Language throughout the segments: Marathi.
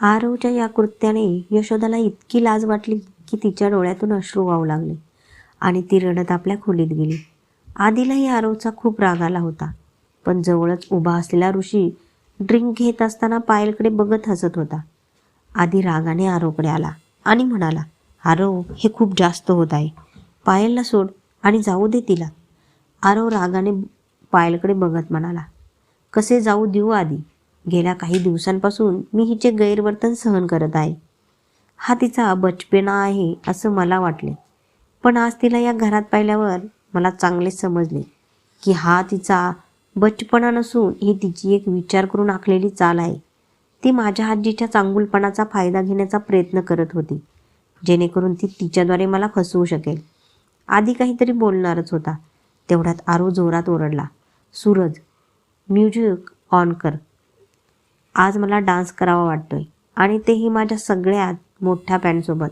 आरवच्या या कृत्याने यशोदाला इतकी लाज वाटली की तिच्या डोळ्यातून अश्रू वाहू लागले आणि ती रडत आपल्या खोलीत गेली. आधीलाही आरवचा खूप राग आला होता पण जवळच उभा असलेला ऋषी ड्रिंक घेत असताना पायलकडे बघत हसत होता. आधी रागाने आरवकडे आला आणि म्हणाला आरव हे खूप जास्त होत आहे. पायलला सोड आणि जाऊ दे तिला. आरव रागाने पायलकडे बघत म्हणाला कसे जाऊ देऊ आधी? गेल्या काही दिवसांपासून मी हिचे गैरवर्तन सहन करत आहे. हा तिचा बचपेना आहे असं मला वाटले. पण आज तिला या घरात पाहिल्यावर मला चांगले समजले की हा तिचा बचपणा नसून ही तिची एक विचार करून आखलेली चाल आहे. ती माझ्या आजीच्या चांगुलपणाचा फायदा घेण्याचा प्रयत्न करत होती जेणेकरून ती तिच्याद्वारे मला फसवू शकेल. आधी काहीतरी बोलणारच होता. तेवढ्यात आरो जोरात ओरडला सूरज म्युझिक ऑन कर. आज मला डान्स करावा वाटतोय. आणि तेही माझ्या सगळ्यात मोठ्या पॅनसोबत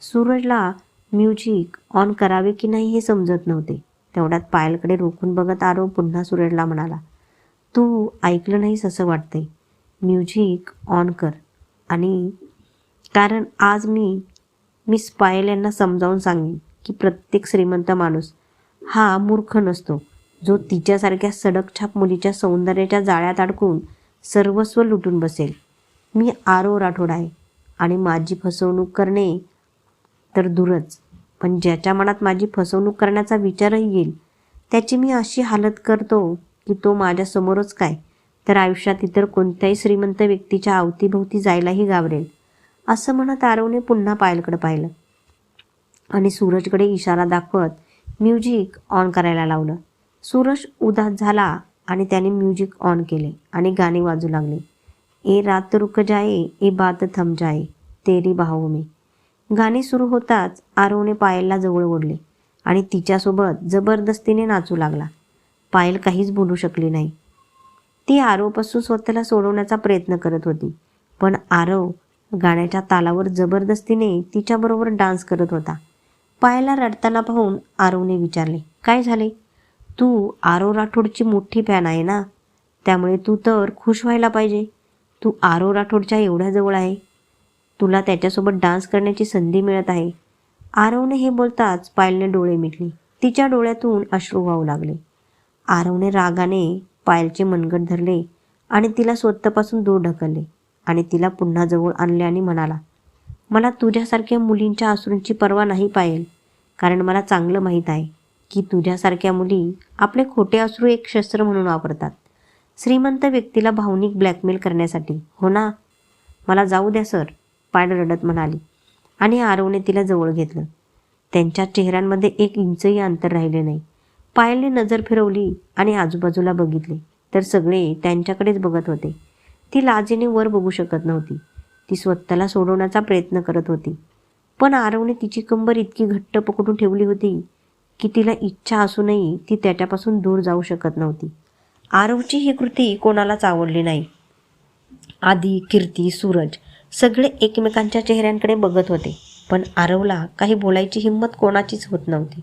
सूरजला म्युझिक ऑन करावे की नाही हे समजत नव्हते. तेवढ्यात पायलकडे रोखून बघत आरो पुन्हा सूरजला म्हणाला तू ऐकलं नाहीस असं वाटतंय. म्युझिक ऑन कर. आणि कारण आज मी मिस पायल यांना समजावून सांगेन की प्रत्येक श्रीमंत माणूस हा मूर्ख नसतो. जो तिच्यासारख्या सडकछाप मुलीच्या सौंदर्याच्या जाळ्यात अडकून सर्वस्व लुटून बसेल. मी आरो राठोड आहे आणि माझी फसवणूक करणे तर दूरच. पण ज्याच्या मनात माझी फसवणूक करण्याचा विचारही येईल त्याची मी अशी हालत करतो की तो माझ्यासमोरच काय तर आयुष्यात इतर कोणत्याही श्रीमंत व्यक्तीच्या अवतीभोवती जायलाही गावरेल असं म्हणत आरवने पुन्हा पायलकडे पाहिलं. आणि सूरजकडे इशारा दाखवत म्युझिक ऑन करायला लावलं. सूरज उदास झाला आणि त्याने म्युझिक ऑन केले आणि गाणे वाजू लागले. ए रात रुक जाये ए बात थम जाये तेरी भाऊ मी. गाणे सुरू होताच आरवने पायलला जवळ ओढले आणि तिच्यासोबत जबरदस्तीने नाचू लागला. पायल काहीच बोलू शकली नाही. ती आरोपासून स्वतःला सोडवण्याचा प्रयत्न करत होती पण आरव गाण्याच्या तालावर जबरदस्तीने तिच्याबरोबर डान्स करत होता. पायला रडताना पाहून आरवने विचारले काय झाले? तू आरो राठोडची मोठी फॅन आहे ना? त्यामुळे तू तर खुश व्हायला पाहिजे. तू आरो राठोडच्या एवढ्या जवळ आहे. तुला त्याच्यासोबत डान्स करण्याची संधी मिळत आहे. आरवने हे बोलताच पायलने डोळे मिटले. तिच्या डोळ्यातून अश्रू वाहू लागले. आरवने रागाने पायलचे मनगट धरले आणि तिला स्वतःपासून दूर ढकलले आणि तिला पुन्हा जवळ आणले आणि म्हणाला मला तुझ्यासारख्या मुलींच्या अश्रूंची पर्वा नाही पायल कारण मला चांगलं माहीत आहे. की तुझ्यासारख्या मुली आपले खोटे अश्रू एक शस्त्र म्हणून वापरतात. श्रीमंत व्यक्तीला भावनिक ब्लॅकमेल करण्यासाठी हो ना? मला जाऊ द्या सर पायल रडत म्हणाली आणि आरवने तिला जवळ घेतलं. त्यांच्या चेहऱ्यांमध्ये एक इंचही अंतर राहिले नाही. पायलने नजर फिरवली आणि आजूबाजूला बघितले. तर सगळे त्यांच्याकडेच बघत होते. ती लाजेने वर बघू शकत नव्हती. ती स्वतःला सोडवण्याचा प्रयत्न करत होती. पण आरवने तिची कंबर इतकी घट्ट पकडून ठेवली होती की तिला इच्छा असूनही ती त्याच्यापासून दूर जाऊ शकत नव्हती. आरवची ही कृती कोणालाच आवडली नाही. आधी कीर्ती सूरज सगळे एकमेकांच्या चेहऱ्यांकडे बघत होते. पण आरवला काही बोलायची हिंमत कोणाचीच होत नव्हती.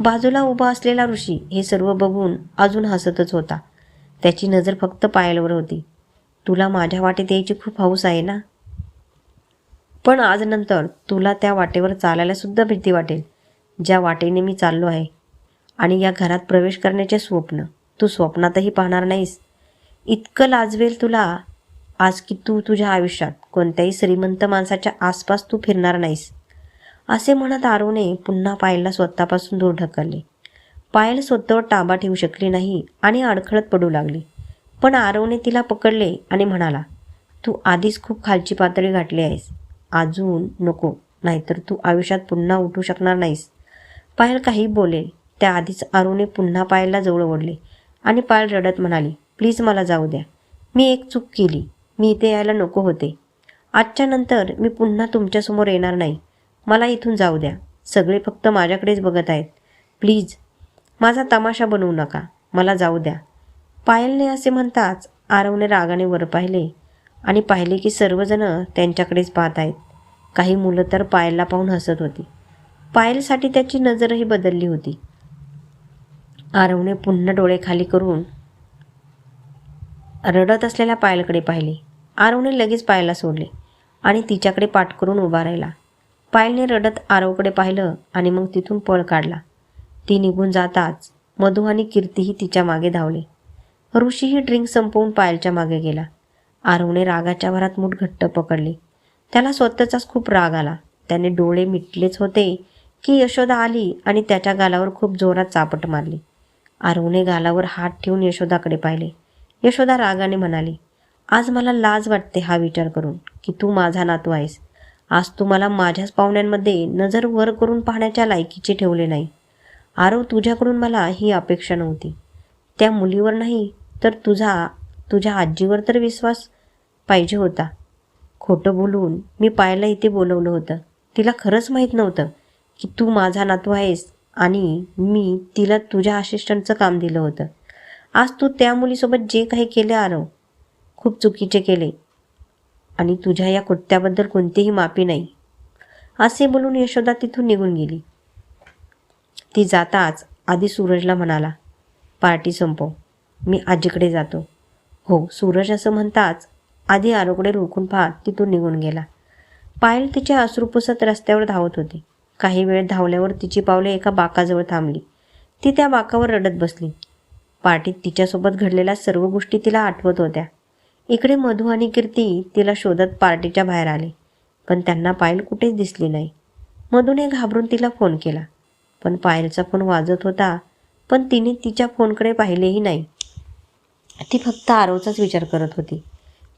बाजूला उभा असलेला ऋषी हे सर्व बघून अजून हसतच होता. त्याची नजर फक्त पायलवर होती. तुला माझ्या वाटेत यायची खूप हौस आहे ना? पण आज नंतर तुला त्या वाटेवर चालायला सुद्धा भीती वाटेल. ज्या वाटेने मी चाललो आहे आणि या घरात प्रवेश करण्याचे स्वप्न तू स्वप्नातही पाहणार नाहीस. इतकं लाजवेल तुला आज की तू तुझ्या आयुष्यात कोणत्याही श्रीमंत माणसाच्या आसपास तू फिरणार नाहीस. असे म्हणत आरोने पुन्हा पायलला स्वतःपासून दूर ढकलले. पायल स्वतःवर ताबा ठेवू शकली नाही आणि अडखळत पडू लागली. पण आरवने तिला पकडले आणि म्हणाला तू आधीच खूप खालची पातळी गाठली आहेस. अजून नको नाहीतर तू आयुष्यात पुन्हा उठू शकणार नाहीस. पायल काही बोलेल त्याआधीच आरूने पुन्हा पायलला जवळ ओढले आणि पायल रडत म्हणाली प्लीज मला जाऊ द्या. मी एक चूक केली. मी इथे यायला नको होते. आजच्या नंतर मी पुन्हा तुमच्यासमोर येणार नाही. मला इथून जाऊ द्या. सगळे फक्त माझ्याकडेच बघत आहेत. प्लीज माझा तमाशा बनवू नका. मला जाऊ द्या. पायलने असे म्हणताच आरवने रागाने वर पाहिले आणि पाहिले की सर्वजण त्यांच्याकडेच पाहत आहेत. काही मुलं तर पायलला पाहून हसत होती. पायलसाठी त्याची नजरही बदलली होती. आरवने पुन्हा डोळे खाली करून रडत असलेल्या पायलकडे पाहिले. आरवने लगेच पायला सोडले आणि तिच्याकडे पाठ करून उभा राहिला. पायलने रडत आरवकडे पाहिलं आणि मग तिथून पळ काढला. ती निघून जाताच मधू आणि कीर्तीही तिच्यामागे धावले. ऋषीही ड्रिंक संपवून पायलच्या मागे गेला. आरवने रागाच्या भरात मूठ घट्ट पकडले. त्याला स्वतःचाच खूप राग आला. त्याने डोळे मिटलेच होते की यशोदा आली आणि त्याच्या गालावर खूप जोरात चापट मारली. आरवने गालावर हात ठेवून यशोदाकडे पाहिले. यशोदा रागाने म्हणाली आज मला लाज वाटते हा विचार करून की तू माझा नातू आहेस. आज तू मला माझ्याच पाहुण्यांमध्ये नजर वर करून पाहण्याच्या लायकीचे ठेवले नाही. आरव तुझ्याकडून मला ही अपेक्षा नव्हती. त्या मुलीवर नाही तर तुझा तुझ्या आजीवर तर विश्वास पाहिजे होता. खोटं बोलून मी पायला इथे बोलवलं होतं. तिला खरंच माहीत नव्हतं. की तू माझा नातू आहेस आणि मी तिला तुझ्या असिस्टंटचं काम दिलं होतं. आज तू त्या मुलीसोबत जे काही केलं आरव खूप चुकीचे केले. आणि तुझ्या या कृत्याबद्दल कोणतीही माफी नाही. असे बोलून यशोदा तिथून निघून गेली. ती जाताच आधी सूरजला म्हणाला पार्टी संपव मी आजीकडे जातो. हो सूरज असं म्हणताच आधी आरोकडे रोखून पाहत तिथून निघून गेला. पायल तिच्या अश्रू पुसत रस्त्यावर धावत होती. काही वेळ धावल्यावर तिची पावले एका बाकाजवळ थांबली. ती त्या बाकावर रडत बसली. पार्टीत तिच्यासोबत घडलेल्या सर्व गोष्टी तिला आठवत होत्या. इकडे मधू आणि कीर्ती तिला शोधत पार्टीच्या बाहेर आले पण त्यांना पायल कुठेच दिसली नाही. मधूने घाबरून तिला फोन केला पण पायलचा फोन वाजत होता पण तिने तिच्या फोनकडे पाहिलेही नाही. ती फक्त आरोचाच विचार करत होती.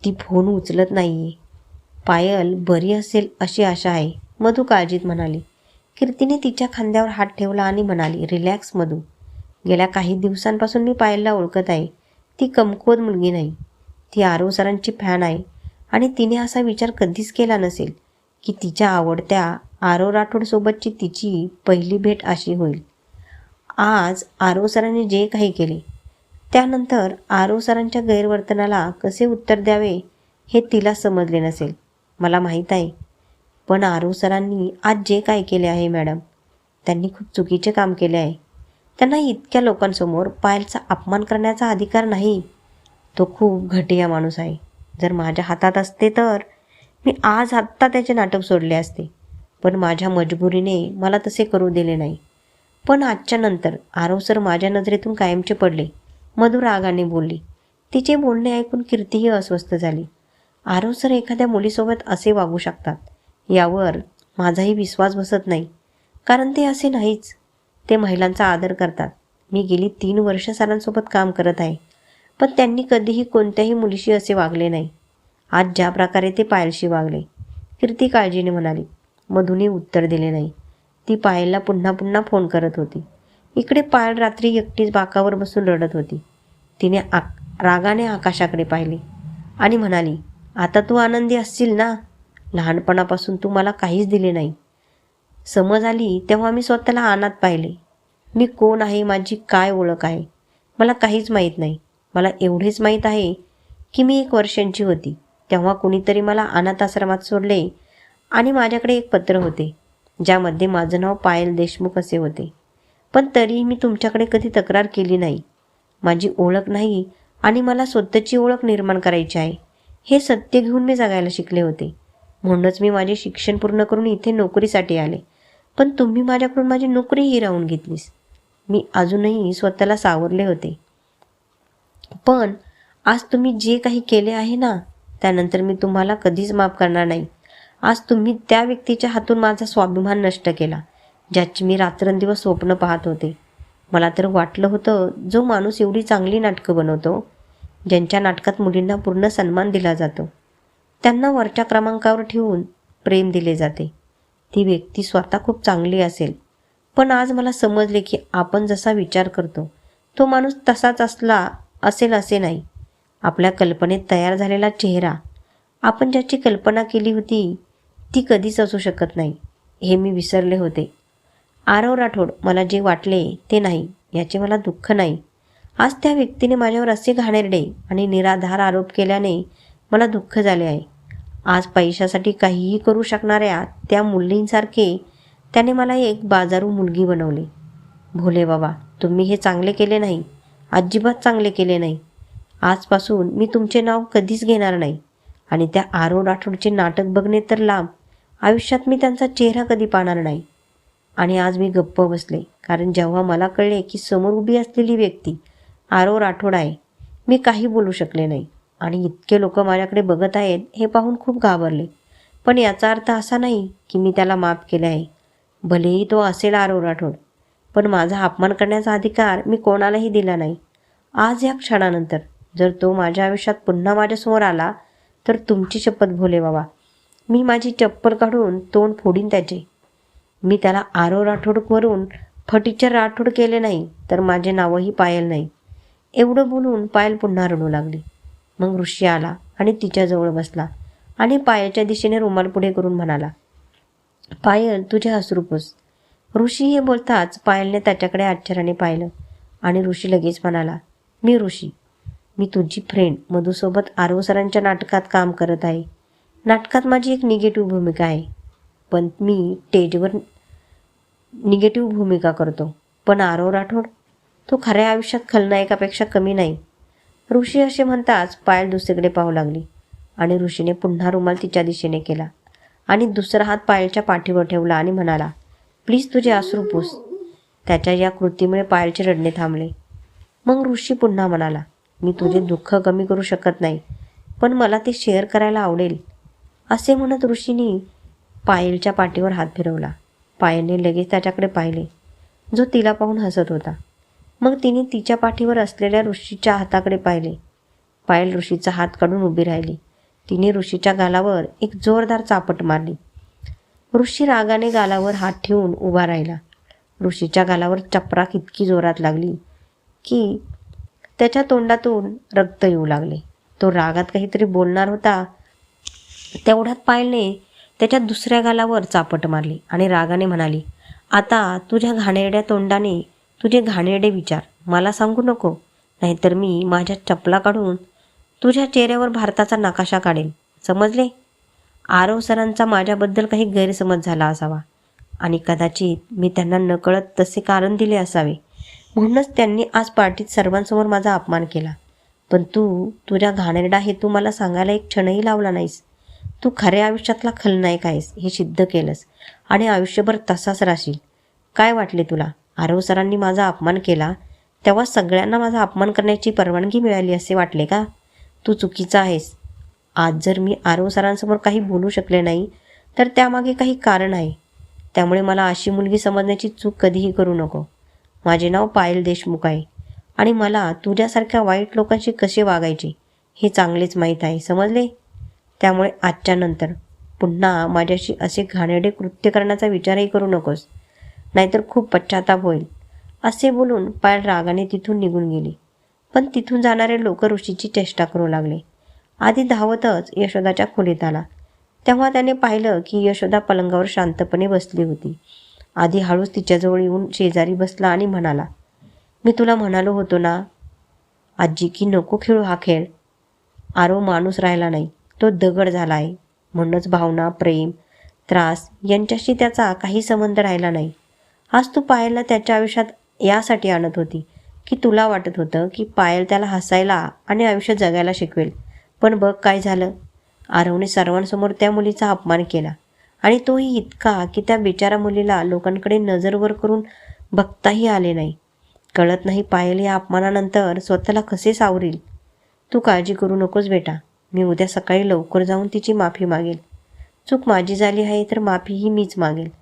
ती फोन उचलत नाहीये. पायल बरी असेल अशी आशा आहे मधू काळजीत म्हणाली. कीर्तीने तिच्या खांद्यावर हात ठेवला आणि म्हणाली रिलॅक्स मधू. गेल्या काही दिवसांपासून मी पायलला ओळखत आहे. ती कमकुवत मुलगी नाही. ती आरव सरांची फॅन आहे आणि तिने असा विचार कधीच केला नसेल की तिच्या आवडत्या आरव राठोडसोबतची तिची पहिली भेट अशी होईल. आज आरव सरांनी जे काही केले त्यानंतर आरव सरांच्या गैरवर्तनाला कसे उत्तर द्यावे हे तिला समजले नसेल. मला माहीत आहे पण आरो सरांनी आज जे काय केले आहे मॅडम त्यांनी खूप चुकीचे काम केले आहे. त्यांना इतक्या लोकांसमोर पायलचा अपमान करण्याचा अधिकार नाही. तो खूप घटिया माणूस आहे. जर माझ्या हातात असते तर? मी आज आत्ता त्याचे नाटक सोडले असते. पण माझ्या मजबुरीने मला तसे करू दिले नाही. पण आजच्या नंतर आरव सर माझ्या नजरेतून कायमचे पडले. मधुर रागाने बोलली तिचे बोलणे ऐकून कीर्तीही अस्वस्थ झाली. आरव सर एखाद्या मुलीसोबत असे वागू शकतात. यावर माझाही विश्वास बसत नाही. कारण ते असे नाहीच. ते महिलांचा आदर करतात. मी गेली तीन वर्ष सरांसोबत काम करत आहे. पण त्यांनी कधीही कोणत्याही मुलीशी असे वागले नाही. आज ज्या प्रकारे ते पायलशी वागले. कीर्ती काळजीने म्हणाली. मधूनही उत्तर दिले नाही. ती पायलला पुन्हा पुन्हा फोन करत होती. इकडे पायल रात्री एकटीच बाकावर बसून रडत होती. तिने आक रागाने आकाशाकडे पाहिले आणि म्हणाली आता तू आनंदी असशील ना? लहानपणापासून तू मला काहीच दिले नाही. समज आली तेव्हा मी स्वतःला अनाथ पाहिले. मी कोण आहे माझी काय ओळख आहे? मला काहीच माहीत नाही. मला एवढेच माहीत आहे की मी एक वर्षांची होती. तेव्हा कुणीतरी मला अनाथ आश्रमात सोडले आणि माझ्याकडे एक पत्र होते ज्यामध्ये माझं नाव पायल देशमुख असे होते. पण तरीही मी तुमच्याकडे कधी तक्रार केली नाही. माझी ओळख नाही आणि मला स्वतःची ओळख निर्माण करायची आहे. हे सत्य घेऊन मी जगायला शिकले होते. म्हणूनच मी माझे शिक्षण पूर्ण करून इथे नोकरीसाठी आले. पण तुम्ही माझ्याकडून माझी नोकरीही राहून घेतलीस. मी अजूनही स्वतःला सावरले होते. पण आज तुम्ही जे काही केले आहे ना त्यानंतर मी तुम्हाला कधीच माफ करणार नाही. आज तुम्ही त्या व्यक्तीच्या हातून माझा स्वाभिमान नष्ट केला ज्याची मी रात्रंदिवस स्वप्न पाहत होते. मला तर वाटलं होतं जो माणूस एवढी चांगली नाटकं बनवतो ज्यांच्या नाटकात मुलींना पूर्ण सन्मान दिला जातो. त्यांना वरच्या क्रमांकावर ठेवून प्रेम दिले जाते. ती व्यक्ती स्वतः खूप चांगली असेल. पण आज मला समजले की आपण जसा विचार करतो तो माणूस तसाच असला असेल असे नाही. आपल्या कल्पनेत तयार झालेला चेहरा आपण ज्याची कल्पना केली होती ती कधीच असू शकत नाही हे मी विसरले होते. आरव राठोड मला जे वाटले ते नाही याचे मला दुःख नाही. आज त्या व्यक्तीने माझ्यावर असे घाणेरडे आणि निराधार आरोप केल्याने मला दुःख झाले आहे. आज पैशासाठी काहीही करू शकणाऱ्या त्या मुलींसारखे त्याने मला एक बाजारू मुलगी बनवली. भोले बाबा तुम्ही हे चांगले केले नाही. अजिबात चांगले केले नाही. आजपासून मी तुमचे नाव कधीच घेणार नाही. आणि त्या आरो राठोडचे नाटक बघणे तर लांब. आयुष्यात मी त्यांचा चेहरा कधी पाहणार नाही. आणि आज मी गप्प बसले कारण जेव्हा मला कळले की समोर उभी असलेली व्यक्ती आरो राठोड आहे मी काही बोलू शकले नाही. आणि इतके लोक माझ्याकडे बघत आहेत हे पाहून खूप घाबरले. पण याचा अर्थ असा नाही की मी त्याला माफ केले आहे. भलेही तो असेल आरो राठोड पण माझा अपमान करण्याचा अधिकार मी कोणालाही दिला नाही. आज या क्षणानंतर जर तो माझ्या आयुष्यात पुन्हा माझ्यासमोर आला तर तुमची शपथ भोले बाबा. मी माझी चप्पल काढून तोंड फोडीन त्याचे. मी त्याला आरो राठोडवरून फटीचर राठोड केले नाही तर माझे नावही पायल नाही. एवढं बोलून पायल पुन्हा रडू लागली. मग ऋषी आला आणि तिच्याजवळ बसला आणि पायलच्या दिशेने रुमाल पुढे करून म्हणाला पायल तुझे हसरूपूस ऋषी हे बोलताच पायलने त्याच्याकडे आश्चर्याने पाहिलं आणि ऋषी लगेच म्हणाला मी ऋषी मी तुझी फ्रेंड मधूसोबत आरव सरांच्या नाटकात काम करत आहे. नाटकात माझी एक निगेटिव्ह भूमिका आहे. पण मी स्टेजवर निगेटिव्ह भूमिका करतो. पण आरव राठोड तो खऱ्या आयुष्यात खलनायकापेक्षा कमी नाही. ऋषी असे म्हणताच पायल दुसरीकडे पाहू लागली आणि ऋषीने पुन्हा रुमाल तिच्या दिशेने केला आणि दुसरा हात पायलच्या पाठीवर ठेवला आणि म्हणाला प्लीज तुझे आसरू पूस. त्याच्या या कृतीमुळे पायलचे रडणे थांबले. मग ऋषी पुन्हा म्हणाला मी तुझे दुःख कमी करू शकत नाही पण मला ते शेअर करायला आवडेल. असे म्हणत ऋषीने पायलच्या पाठीवर हात फिरवला. पायलने लगेच त्याच्याकडे पाहिले. जो तिला पाहून हसत होता. मग तिने तिच्या पाठीवर असलेल्या ऋषीच्या हाताकडे पाहिले. पायल ऋषीचा हात काढून उभी राहिली. तिने ऋषीच्या गालावर एक जोरदार चापट मारली. ऋषी रागाने गालावर हात ठेवून उभा राहिला. ऋषीच्या गालावर चपराक इतकी जोरात लागली की त्याच्या तोंडातून रक्त येऊ लागले. तो रागात काहीतरी बोलणार होता. तेवढ्यात पायलने त्याच्या दुसऱ्या गालावर चापट मारली आणि रागाने म्हणाली आता तुझ्या घाणेरड्या तोंडाने तुझे घाणेरडे विचार. मला सांगू नको. नाहीतर मी माझ्या चपला काढून तुझ्या चेहऱ्यावर भारताचा नकाशा काढेल. समजले? आरव सरांचा माझ्याबद्दल काही गैरसमज झाला असावा. आणि कदाचित मी त्यांना नकळत तसे कारण दिले असावे. म्हणूनच त्यांनी आज पार्टीत सर्वांसमोर माझा अपमान केला. पण तू तुझ्या घाणेरडा हे तू मला सांगायला एक क्षणही लावला नाहीस. तू खऱ्या आयुष्यातला खलनायक आहेस हे सिद्ध केलंस. आणि आयुष्यभर तसाच राहशील. काय वाटले तुला? आरव सरांनी माझा अपमान केला तेव्हा सगळ्यांना माझा अपमान करण्याची परवानगी मिळाली असे वाटले का? तू चुकीचा आहेस. आज जर मी आरव सरांसमोर काही बोलू शकले नाही तर त्यामागे काही कारण आहे. त्यामुळे मला अशी मुलगी समजण्याची चूक कधीही करू नको. माझे नाव पायल देशमुख आहे आणि मला तुझ्यासारख्या वाईट लोकांशी कसे वागायचे हे चांगलेच माहीत आहे समजले? त्यामुळे आजच्या नंतर पुन्हा माझ्याशी असे घाणेरडे कृत्य करण्याचा विचारही करू नकोस. नाहीतर खूप पश्चाताप होईल. असे बोलून पायल रागाने तिथून निघून गेली. पण तिथून जाणारे लोक ऋषीची चेष्टा करू लागले. आधी धावतच यशोदाच्या खोलीत आला. तेव्हा त्याने पाहिलं की यशोदा पलंगावर शांतपणे बसली होती. आधी हळूच तिच्याजवळ येऊन शेजारी बसला आणि म्हणाला मी तुला म्हणालो होतो ना आजी की नको खेळू हा खेळ. आरो माणूस राहिला नाही. तो दगड झाला आहे म्हणूनच भावना प्रेम त्रास यांच्याशी त्याचा काही संबंध राहिला नाही. आज तू पायलला त्याच्या आयुष्यात यासाठी आणत होती की तुला वाटत होतं की पायल त्याला हसायला आणि आयुष्य जगायला शिकवेल. पण बघ काय झालं. आरवने सर्वांसमोर त्या मुलीचा अपमान केला. आणि तोही इतका की त्या बिचारा मुलीला लोकांकडे नजरवर करून बघताही आले नाही. कळत नाही पायल या अपमानानंतर स्वतःला कसे सावरील. तू काळजी करू नकोस बेटा. मी उद्या सकाळी लवकर जाऊन तिची माफी मागेल. चूक माझी झाली आहे तर माफीही मीच मागेल.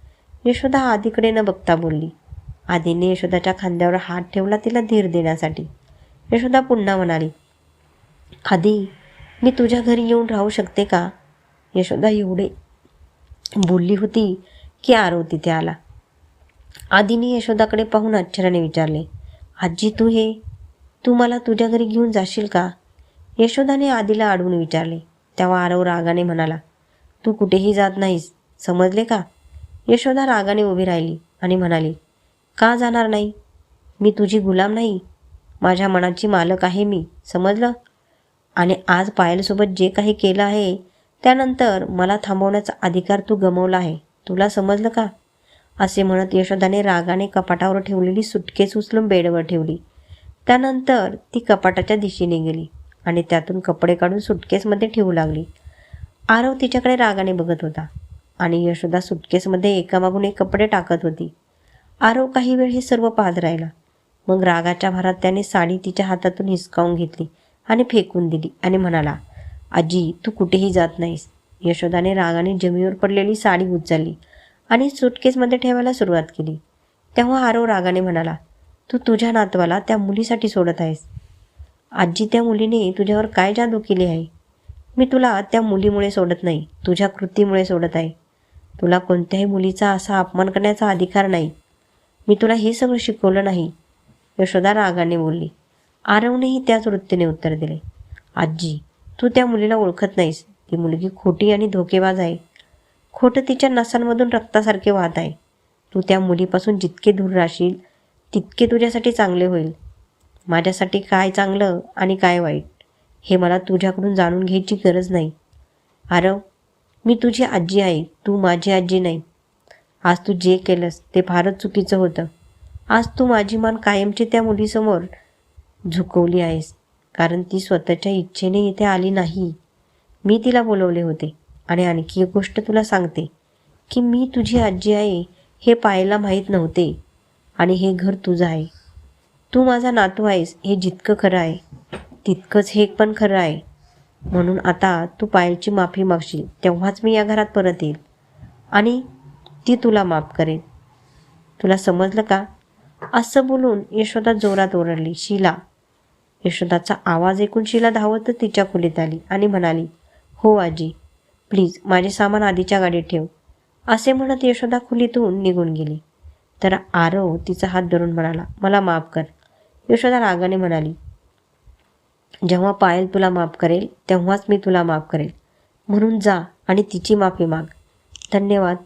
यशोदा आधीकडे न बघता बोलली. आधीने यशोदाच्या खांद्यावर हात ठेवला तिला धीर देण्यासाठी. यशोदा पुन्हा म्हणाली आधी मी तुझ्या घरी येऊन राहू शकते का? यशोदा एवढे बोलली होती की आरव तिथे आला. आधीने यशोदाकडे पाहून आश्चर्याने विचारले आजी तू हे तू मला तुझ्या घरी घेऊन जाशील का? यशोदाने आधीला अडवून विचारले. तेव्हा आरव रागाने म्हणाला तू कुठेही जात नाहीस समजले का? यशोदा रागाने उभी राहिली आणि म्हणाली का जाणार नाही? मी तुझी गुलाम नाही. माझ्या मनाची मालक आहे मी समजलं? आणि आज पायलसोबत जे काही केलं आहे त्यानंतर मला थांबवण्याचा अधिकार तू गमावला आहे. तुला समजलं का? असे म्हणत यशोदाने रागाने कपाटावर ठेवलेली सुटकेस उचलून बेडवर ठेवली. त्यानंतर ती कपाटाच्या दिशेने गेली आणि त्यातून कपडे काढून सुटकेसमध्ये ठेवू लागली. आरव तिच्याकडे रागाने बघत होता. आणि यशोदा सुटकेसमध्ये एकामागून एक कपडे टाकत होती. आरव काही वेळ हे सर्व पाहत राहिला. मग रागाच्या भारात त्याने साडी तिच्या हातातून हिसकावून घेतली आणि फेकून दिली आणि म्हणाला आजी तू कुठेही जात नाहीस. यशोदाने रागाने जमिनीवर पडलेली साडी उचलली आणि सुटकेसमध्ये ठेवायला सुरुवात केली. तेव्हा आरव रागाने म्हणाला तू तुझ्या नातवाला त्या मुलीसाठी सोडत आहेस. आजी त्या मुलीने तुझ्यावर काय जादू केली आहे? मी तुला त्या मुलीमुळे सोडत नाही तुझ्या कृतीमुळे सोडत आहे. तुला कोणत्याही मुलीचा असा अपमान करण्याचा अधिकार नाही. मी तुला हे सगळं शिकवलं नाही. यशोदा रागाने बोलली. आरवनेही त्याच वृत्तीने उत्तर दिले. आजी तू त्या मुलीला ओळखत नाहीस. ती मुलगी खोटी आणि धोकेबाज आहे. खोटं तिच्या नसांमधून रक्तासारखे वाहत आहे. तू त्या मुलीपासून जितके दूर राहशील तितके तुझ्यासाठी चांगले होईल. माझ्यासाठी काय चांगलं आणि काय वाईट हे मला तुझ्याकडून जाणून घ्यायची गरज नाही. आरव मी तुझी आजी आहे तू माझी आजी नाही. आज तू जे केलंस ते फारच चुकीचं होतं. आज तू माझी मान कायमची त्या मुलीसमोर झुकवली आहेस कारण ती स्वतःच्या इच्छेने इथे आली नाही. मी तिला बोलवले होते आणि आणखी एक गोष्ट तुला सांगते की मी तुझी आजी आहे हे पाहायला माहीत नव्हते आणि हे घर तुझं आहे. तू माझा नातू आहेस हे जितकं खरं आहे तितकंच हे पण खरं आहे. म्हणून आता तू पायलची माफी मागशील तेव्हाच मी या घरात परत येईल. आणि ती तुला माफ करेन तुला समजलं का? असं बोलून यशोदा जोरात ओरडली. शिला. यशोदाचा आवाज ऐकून शिला धावत तिच्या खोलीत आली आणि म्हणाली हो आजी प्लीज माझे सामान आधीच्या गाडीत ठेव. असे म्हणत यशोदा खोलीतून निघून गेली. तर आरव तिचा हात धरून म्हणाला मला माफ कर. यशोदा रागाने म्हणाली जेव्हा पायल तुला माफ करेल तेव्हाच मी तुला माफ करेल. म्हणून जा आणि तिची माफी माग. धन्यवाद.